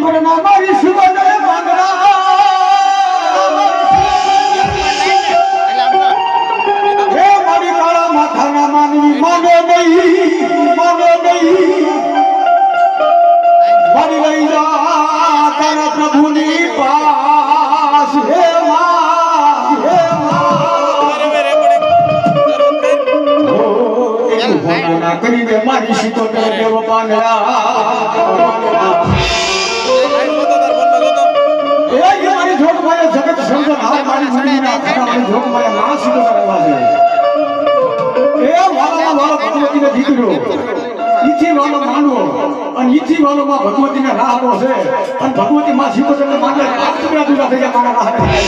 મારી સુગંધ નહીં માને નહીં. મારી લઈ જા તારા મારે સમજણ હાલ મારી ખાતા મારી જોગ મારા ના સીધો કરવા છે. એ વાલા વાલો ભગવતીને દીકરો. ઈથી વાલો માનવો અને ઈથી વાલો માં ભગવતીને રાહડો છે. અને ભગવતી માં સીધો તમને માંગે પાંચ ટુકડા ટુકડા થઈ ગયા મારા રાહડે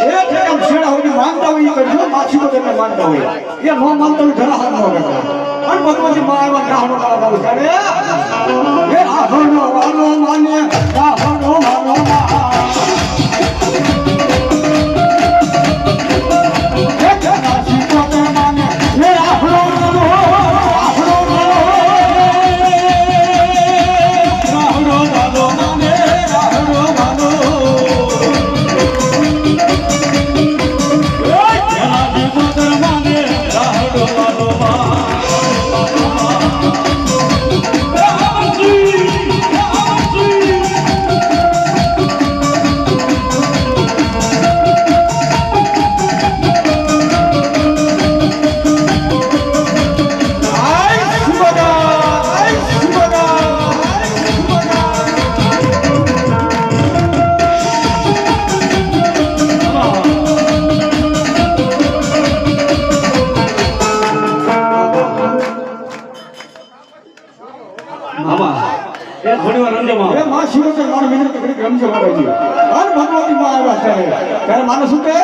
એ છે છેડા હોય માનતા હોય એ કરજો માં સીધો તમને માનતા હોય. એ ન માનતા હોય જરા હાથ ન કરતા અને ભગવતી માં એવા રાહડો કરાવતા હોય. એ થોડી વાર રંજમાં એ માં શિવ છે મારો મિત્ર ઘડીક રમજો મારો અન ભગવતી માં આવ્યા ત્યારે ત્યારે માનો શું કે